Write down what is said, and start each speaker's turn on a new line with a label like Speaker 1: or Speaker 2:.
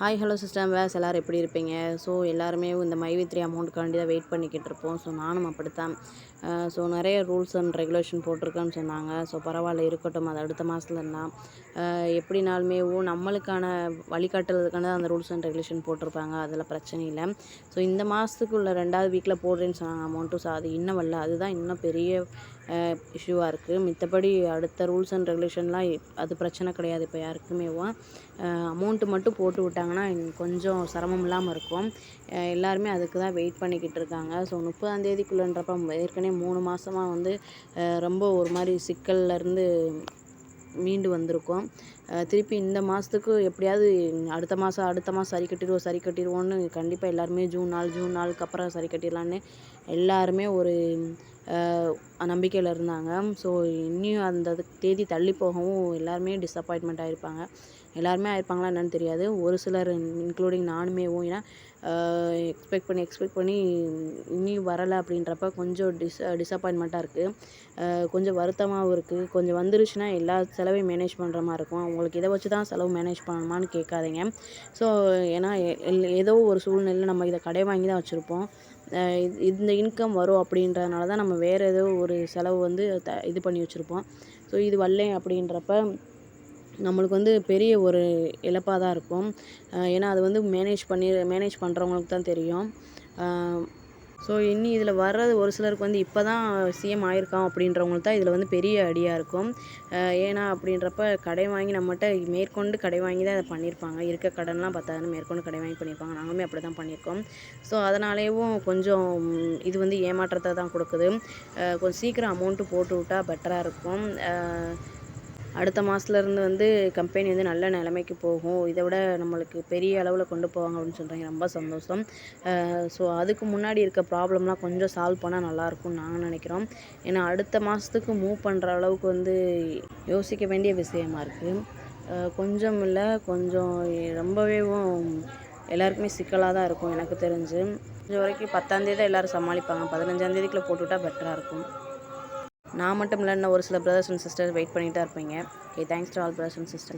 Speaker 1: Hi hello system ways எல்லோரும் எப்படி இருப்பீங்க? ஸோ எல்லாருமே இந்த மைவித்ரி அமௌண்ட்டுக்காண்டி தான் வெயிட் பண்ணிக்கிட்டு இருப்போம். ஸோ நானும் அப்படித்தான். ஸோ நிறைய ரூல்ஸ் அண்ட் ரெகுலேஷன் போட்டிருக்கேன்னு சொன்னாங்க. ஸோ பரவாயில்ல இருக்கட்டும். அது அடுத்த மாதத்துல எப்படினாலுமே நம்மளுக்கான வழிகாட்டுறதுக்கான அந்த ரூல்ஸ் அண்ட் ரெகுலேஷன் போட்டிருப்பாங்க. அதில் பிரச்சனை இல்லை. ஸோ இந்த மாதத்துக்குள்ள ரெண்டாவது வீக்கில் போடுறேன்னு சொன்னாங்க. அமௌண்ட்டும் ஸோ அது இன்னும் வரல. அதுதான் இன்னும் பெரிய இஷ்யூவாக இருக்குது. மித்தபடி அடுத்த ரூல்ஸ் அண்ட் ரெகுலேஷன்லாம் அது பிரச்சனை கிடையாது இப்போ யாருக்குமேவும் அமௌண்ட்டு மட்டும் போட்டு விட்டாங்கன்னா கொஞ்சம் சிரமம் இல்லாமல் இருக்கும். எல்லாருமே அதுக்கு தான் வெயிட் பண்ணிக்கிட்டு இருக்காங்க. ஸோ முப்பதாந்தேதிக்குள்ளன்றப்ப ஏற்கனவே மூணு மாதமாக வந்து ரொம்ப ஒரு மாதிரி சிக்கல்லேருந்து மீண்டு வந்திருக்கோம். திருப்பி இந்த மாதத்துக்கு எப்படியாவது அடுத்த மாதம் அடுத்த மாதம் சரி கட்டிடுவோம் சரி கட்டிடுவோன்னு கண்டிப்பாக எல்லாருமே ஜூன் நாள் ஜூன் நாளுக்கு அப்புறம் சரி கட்டிடலான்னு எல்லாருமே ஒரு நம்பிக்கையில் இருந்தாங்க. ஸோ இன்னும் அந்த தேதி தள்ளி போகவும் எல்லாருமே டிஸப்பாயின்மெண்ட் ஆகிருப்பாங்க எல்லாருமே ஆயிருப்பாங்களா என்னன்னு தெரியாது. ஒரு சிலர் இன்க்ளூடிங் நானுமேவும் ஏன்னா எக்ஸ்பெக்ட் பண்ணி எக்ஸ்பெக்ட் பண்ணி இன்னும் வரலை அப்படின்றப்ப கொஞ்சம் டிஸ் டிஸப்பாயின்மெண்ட்டாக இருக்குது கொஞ்சம் வருத்தமாகவும் இருக்குது கொஞ்சம் வந்துருச்சுன்னா எல்லா செலவையும் மேனேஜ் பண்ணுற மாதிரி இருக்கும். உங்களுக்கு இதை வச்சு தான் செலவு மேனேஜ் பண்ணணுமான்னு கேட்காதீங்க. ஸோ ஏன்னா ஏதோ ஒரு சூழ்நிலையில் நம்ம இதை கடை வாங்கி தான் வச்சுருப்போம். இந்த இன்கம் வரும் அப்படின்றதுனால தான் நம்ம வேறு ஏதோ ஒரு ஒரு செலவு வந்து த இது பண்ணி வச்சுருப்போம். ஸோ இது வரலேன் அப்படின்றப்ப நம்மளுக்கு வந்து பெரிய ஒரு இழப்பாக தான் இருக்கும். ஏன்னா அது வந்து மேனேஜ் பண்ணி மேனேஜ் பண்ணுறவங்களுக்கு தான் தெரியும். ஸோ இன்னி இதில் வர்றது ஒரு சிலருக்கு வந்து இப்போ தான் சிஎம் ஆயிருக்கான் அப்படின்றவங்களுக்கு தான் இதில் வந்து பெரிய அடியாக இருக்கும். ஏன்னா அப்படின்றப்ப கடை வாங்கி நம்மகிட்ட மேற்கொண்டு கடை வாங்கி தான் இதை பண்ணியிருப்பாங்க இருக்க கடன்லாம் பத்தாதுன்னு மேற்கொண்டு கடை வாங்கி பண்ணியிருப்பாங்க நாங்களுமே அப்படி தான் பண்ணியிருக்கோம் ஸோ அதனாலேயும் கொஞ்சம் இது வந்து ஏமாற்றத்தை தான் கொடுக்குது. கொஞ்சம் சீக்கிரம் அமௌண்ட்டு போட்டு விட்டால் பெட்டராக இருக்கும். அடுத்த மாதத்துலேருந்து வந்து கம்பெனி வந்து நல்ல நிலைமைக்கு போகும். இதை விட நம்மளுக்கு பெரிய அளவில் கொண்டு போவாங்க அப்படின்னு சொல்கிறாங்க ரொம்ப சந்தோஷம். ஸோ அதுக்கு முன்னாடி இருக்க ப்ராப்ளம்லாம் கொஞ்சம் சால்வ் பண்ணால் நல்லாயிருக்கும்னு நாங்கள் நினைக்கிறோம். ஏன்னா அடுத்த மாதத்துக்கு மூவ் பண்ணுற அளவுக்கு வந்து யோசிக்க வேண்டிய விஷயமா இருக்குது கொஞ்சம் இல்லை கொஞ்சம் ரொம்பவே எல்லாருக்குமே சிக்கலாக தான் இருக்கும் எனக்கு தெரிஞ்சு. இது வரைக்கும் பத்தாந்தேதி தான் எல்லோரும் சமாளிப்பாங்க. பதினஞ்சாந்தேதிக்குள்ளே போட்டுவிட்டால் பெட்டராக இருக்கும். நான் மட்டும் இல்லைன்னா ஒரு சில பிரதர்ஸ் அண்ட் சிஸ்டர்ஸ் வெயிட் பண்ணிகிட்டே இருப்பீங்க. Okay thanks to all brothers and sisters